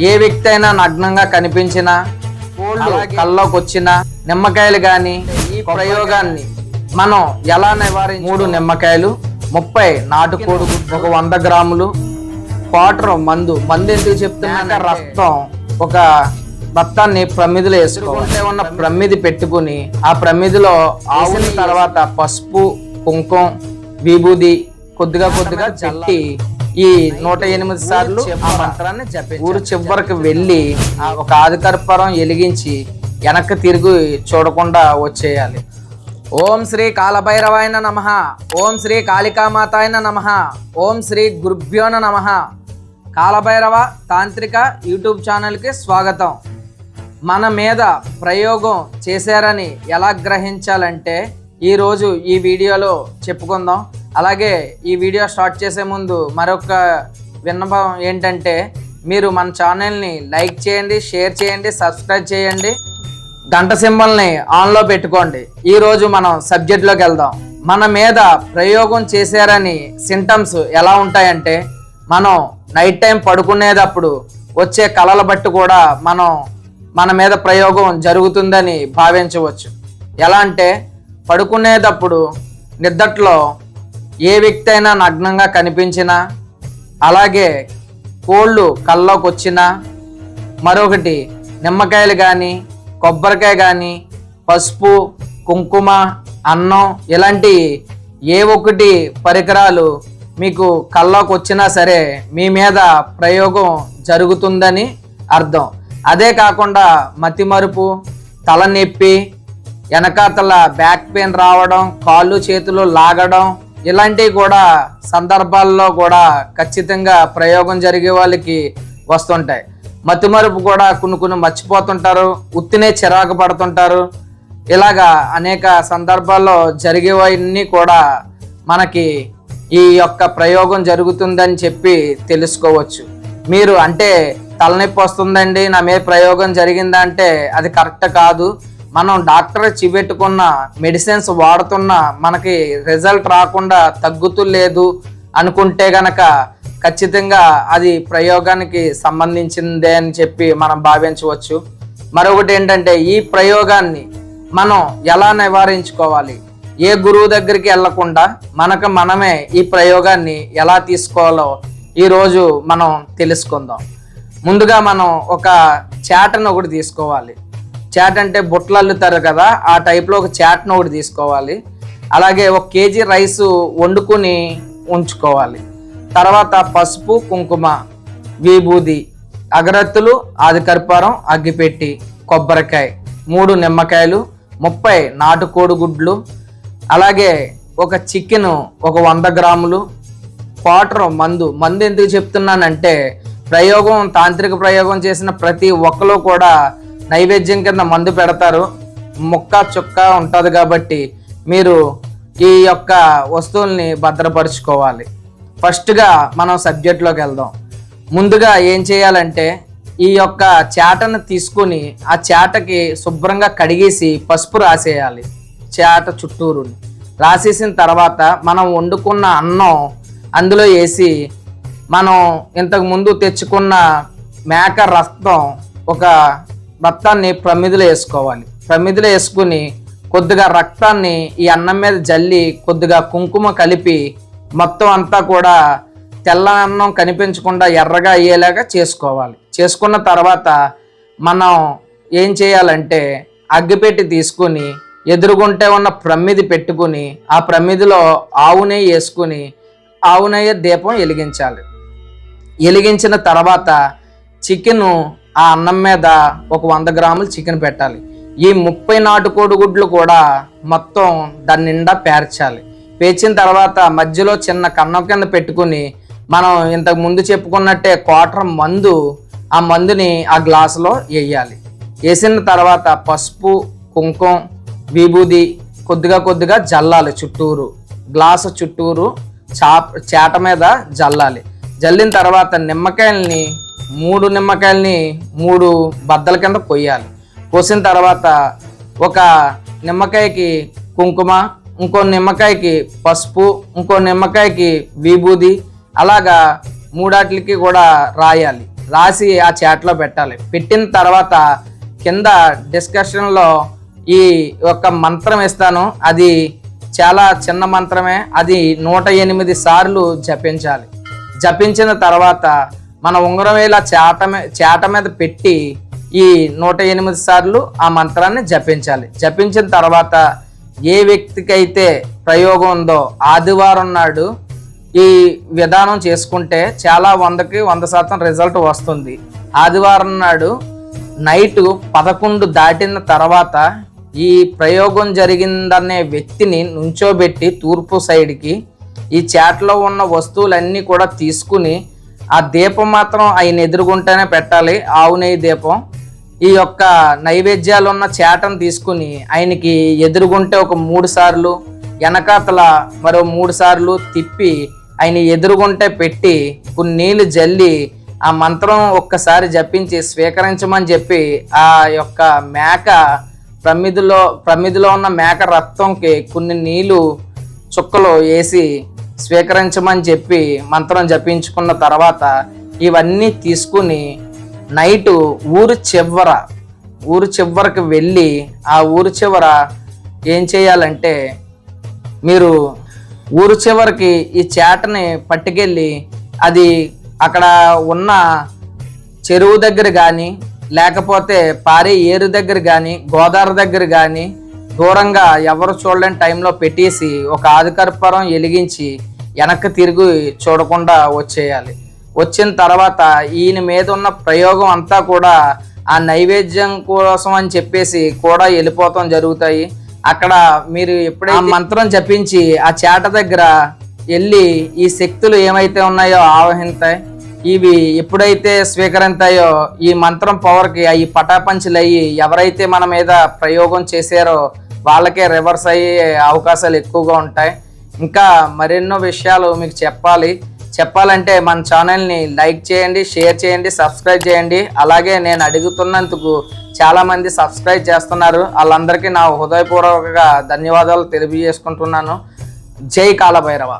ఏ వ్యక్తి అయినా నగ్నంగా కనిపించినా కోళ్ళు. కల్లోకి వచ్చిన నిమ్మకాయలు గాని ఈ ప్రయోగాన్ని మనం ఎలా నివారించి మూడు నిమ్మకాయలు ముప్పై నాటుకోడు ఒక వంద గ్రాములు క్వార్టర్ మందు. మందు ఎందుకు చెప్తున్నా రక్తం ఒక బత్తాన్ని ప్రమిదిలో వేసుకుంటే ఉన్న ప్రమిది పెట్టుకుని ఆ ప్రమిదిలో ఆవుల తర్వాత పసుపు కుంకుమ విభూది కొద్దిగా కొద్దిగా చల్లి ఈ నూట ఎనిమిది సార్లు ఆ మంత్రాన్ని జపి ఊరు చివరికి వెళ్ళి ఒక ఆదికర్పరం వెలిగించి వెనక్కి తిరిగి చూడకుండా వచ్చేయాలి. ఓం శ్రీ కాలభైరవాయన నమ. ఓం శ్రీ కాళికామాతాయన నమ. ఓం శ్రీ గురుభ్యోన నమ. కాలభైరవ తాంత్రిక యూట్యూబ్ ఛానల్కి స్వాగతం. మన మీద ప్రయోగం చేశారని ఎలా గ్రహించాలంటే ఈరోజు ఈ వీడియోలో చెప్పుకుందాం. అలాగే ఈ వీడియో స్టార్ట్ చేసే ముందు మరొక విన్నపం ఏంటంటే మీరు మన ఛానల్ని లైక్ చేయండి షేర్ చేయండి సబ్స్క్రైబ్ చేయండి. గంట సింబల్ని ఆన్లో పెట్టుకోండి. ఈరోజు మనం సబ్జెక్ట్లోకి వెళ్దాం. మన మీద ప్రయోగం చేశారని సింటమ్స్ ఎలా ఉంటాయంటే మనం నైట్ టైం పడుకునేటప్పుడు వచ్చే కళల బట్టి కూడా మనం మన మీద ప్రయోగం జరుగుతుందని భావించవచ్చు. ఎలా అంటే పడుకునేటప్పుడు నిద్దట్లో ఏ వ్యక్తి అయినా నగ్నంగా కనిపించినా అలాగే కోళ్ళు కల్లోకి వచ్చినా మరొకటి నిమ్మకాయలు కానీ కొబ్బరికాయ కానీ పసుపు కుంకుమ అన్నం ఇలాంటి ఏ ఒక్కటి పరికరాలు మీకు కల్లోకి వచ్చినా సరే మీ మీద ప్రయోగం జరుగుతుందని అర్థం. అదే కాకుండా మతిమరుపు తలనొప్పి వెనకాతల బ్యాక్ పెయిన్ రావడం కాళ్ళు చేతులు లాగడం ఇలాంటివి కూడా సందర్భాల్లో కూడా ఖచ్చితంగా ప్రయోగం జరిగే వాళ్ళకి వస్తుంటాయి. మతిమరుపు కూడా కొన్ని కొన్ని మర్చిపోతుంటారు ఉత్తినే చిరాకు పడుతుంటారు. ఇలాగా అనేక సందర్భాల్లో జరిగేవన్నీ కూడా మనకి ఈ యొక్క ప్రయోగం జరుగుతుందని చెప్పి తెలుసుకోవచ్చు. మీరు అంటే తలనొప్పి వస్తుందండి నా మీద ప్రయోగం జరిగిందంటే అది కరెక్ట్ కాదు. మనం డాక్టర్ చిబెట్టుకున్న మెడిసిన్స్ వాడుతున్నా మనకి రిజల్ట్ రాకుండా తగ్గుతూ లేదు అనుకుంటే గనక ఖచ్చితంగా అది ప్రయోగానికి సంబంధించిందే అని చెప్పి మనం భావించవచ్చు. మరొకటి ఏంటంటే ఈ ప్రయోగాన్ని మనం ఎలా నివారించుకోవాలి? ఏ గురువు దగ్గరికి వెళ్ళకుండా మనకు మనమే ఈ ప్రయోగాన్ని ఎలా తీసుకోవాలో ఈరోజు మనం తెలుసుకుందాం. ముందుగా మనం ఒక చాటను ఒకటి తీసుకోవాలి. చాట్ అంటే బుట్టలు అల్లుతారు కదా ఆ టైప్లో ఒక చాట్ను ఒకటి తీసుకోవాలి. అలాగే ఒక కేజీ రైస్ వండుకుని ఉంచుకోవాలి. తర్వాత పసుపు కుంకుమ విభూది అగరత్తులు ఆదికర్పూరం అగ్గిపెట్టి కొబ్బరికాయ మూడు నిమ్మకాయలు ముప్పై నాటుకోడి గుడ్లు అలాగే ఒక చికెన్ ఒక వంద గ్రాములు క్వార్టర్ మందు. మందు ఎందుకు చెప్తున్నానంటే ప్రయోగం తాంత్రిక ప్రయోగం చేసిన ప్రతి ఒక్కరు కూడా నైవేద్యం కింద మందు పెడతారు. ముక్క చుక్క ఉంటుంది కాబట్టి మీరు ఈ యొక్క వస్తువుల్ని భద్రపరుచుకోవాలి. ఫస్ట్గా మనం సబ్జెక్ట్లోకి వెళ్దాం. ముందుగా ఏం చేయాలంటే ఈ యొక్క చేటను తీసుకుని ఆ చేటకి శుభ్రంగా కడిగేసి పసుపు రాసేయాలి. చేట చుట్టూరుని. రాసేసిన తర్వాత మనం వండుకున్న అన్నం అందులో వేసి మనం ఇంతకు ముందు తెచ్చుకున్న మేక రక్తం ఒక రక్తాన్ని ప్రమిదిలో వేసుకోవాలి. ప్రమిదిలో వేసుకుని కొద్దిగా రక్తాన్ని ఈ అన్నం మీద జల్లి కొద్దిగా కుంకుమ కలిపి మొత్తం అంతా కూడా తెల్ల అన్నం కనిపించకుండా ఎర్రగా అయ్యేలాగా చేసుకోవాలి. చేసుకున్న తర్వాత మనం ఏం చేయాలంటే అగ్గిపెట్టి తీసుకుని ఎదురుగుంటే ఉన్న ప్రమిది పెట్టుకుని ఆ ప్రమిదిలో ఆవు నెయ్యి వేసుకుని ఆవు నెయ్యి దీపం వెలిగించాలి. వెలిగించిన తర్వాత చికెను ఆ అన్నం మీద ఒక వంద గ్రాములు చికెన్ పెట్టాలి. ఈ ముప్పై నాటుకోడి గుడ్లు కూడా మొత్తం దాని నిండా పేర్చాలి. పేర్చిన తర్వాత మధ్యలో చిన్న కన్నం కింద పెట్టుకుని మనం ఇంతకు ముందు చెప్పుకున్నట్టే క్వార్టర్ మందు ఆ మందుని ఆ గ్లాసులో వేయాలి. వేసిన తర్వాత పసుపు కుంకుమ విభూది కొద్దిగా కొద్దిగా జల్లాలి చుట్టూరు. గ్లాసు చుట్టూరు చాప చేట మీద జల్లాలి. జల్లిన తర్వాత నిమ్మకాయలని మూడు నిమ్మకాయల్ని మూడు బద్దల కింద కొయ్యాలి. కోసిన తర్వాత ఒక నిమ్మకాయకి కుంకుమ ఇంకో నిమ్మకాయకి పసుపు ఇంకో నిమ్మకాయకి విభూది అలాగా మూడాట్లకి కూడా రాయాలి. రాసి ఆ చాట్లో పెట్టాలి. పెట్టిన తర్వాత కింద డిస్కషన్లో ఈ యొక్క మంత్రం ఇస్తాను. అది చాలా చిన్న మంత్రమే. అది నూట ఎనిమిది సార్లు జపించాలి. జపించిన తర్వాత మన ఉంగరం ఇలా చేట చేట మీద పెట్టి ఈ నూట ఎనిమిది సార్లు ఆ మంత్రాన్ని జపించాలి. జపించిన తర్వాత ఏ వ్యక్తికైతే ప్రయోగం ఉందో ఆదివారం నాడు ఈ విధానం చేసుకుంటే చాలా వందకి వంద శాతం రిజల్ట్ వస్తుంది. ఆదివారం నాడు నైట్ పదకొండు దాటిన తర్వాత ఈ ప్రయోగం జరిగిందనే వ్యక్తిని నుంచోబెట్టి తూర్పు సైడ్కి ఈ చాట్లో ఉన్న వస్తువులన్నీ కూడా తీసుకుని ఆ దీపం మాత్రం ఆయన ఎదురుగుంటేనే పెట్టాలి. ఆవు నెయ్యి దీపం. ఈ యొక్క నైవేద్యాలు ఉన్న చేటను తీసుకుని ఆయనకి ఎదురుగుంటే ఒక మూడు సార్లు వెనకాతల మరో మూడు సార్లు తిప్పి ఆయన ఎదురుగుంటే పెట్టి కొన్ని నీళ్ళు జల్లి ఆ మంత్రం ఒక్కసారి జపించి స్వీకరించమని చెప్పి ఆ యొక్క మేక ప్రమిదిలో ప్రమిదిలో ఉన్న మేక రక్తంకి కొన్ని నీళ్ళు చుక్కలు వేసి స్వీకరించమని చెప్పి మంత్రం జపించుకున్న తర్వాత ఇవన్నీ తీసుకుని నైటు ఊరు చివర ఊరు చివరికి వెళ్ళి ఆ ఊరు చివర ఏం చేయాలంటే మీరు ఊరు చివరికి ఈ చేటని పట్టుకెళ్ళి అది అక్కడ ఉన్న చెరువు దగ్గర కానీ లేకపోతే పారే ఏరు దగ్గర కానీ గోదావరి దగ్గర కానీ దూరంగా ఎవరు చూడలేని టైంలో పెట్టేసి ఒక ఆదికర్పూరం వెలిగించి వెనక్కి తిరిగి చూడకుండా వచ్చేయాలి. వచ్చిన తర్వాత ఈయన మీద ఉన్న ప్రయోగం అంతా కూడా ఆ నైవేద్యం కోసం అని చెప్పేసి కూడా వెళ్ళిపోతాం జరుగుతాయి. అక్కడ మీరు ఎప్పుడైతే మంత్రం జపించి ఆ చేట దగ్గర వెళ్ళి ఈ శక్తులు ఏమైతే ఉన్నాయో ఆవహిస్తాయి ఇవి ఎప్పుడైతే స్వీకరింతాయో ఈ మంత్రం పవర్కి అవి పటాపంచులు అయ్యి ఎవరైతే మన మీద ప్రయోగం చేశారో వాళ్ళకే రివర్స్ అయ్యే అవకాశాలు ఎక్కువగా ఉంటాయి. ఇంకా మరెన్నో విషయాలు మీకు చెప్పాలి. చెప్పాలంటే మన ఛానల్ని లైక్ చేయండి షేర్ చేయండి సబ్స్క్రైబ్ చేయండి. అలాగే నేను అడుగుతున్నందుకు చాలామంది సబ్స్క్రైబ్ చేస్తున్నారు. వాళ్ళందరికీ నా హృదయపూర్వకంగా ధన్యవాదాలు తెలియజేసుకుంటున్నాను. జై కాలభైరవ.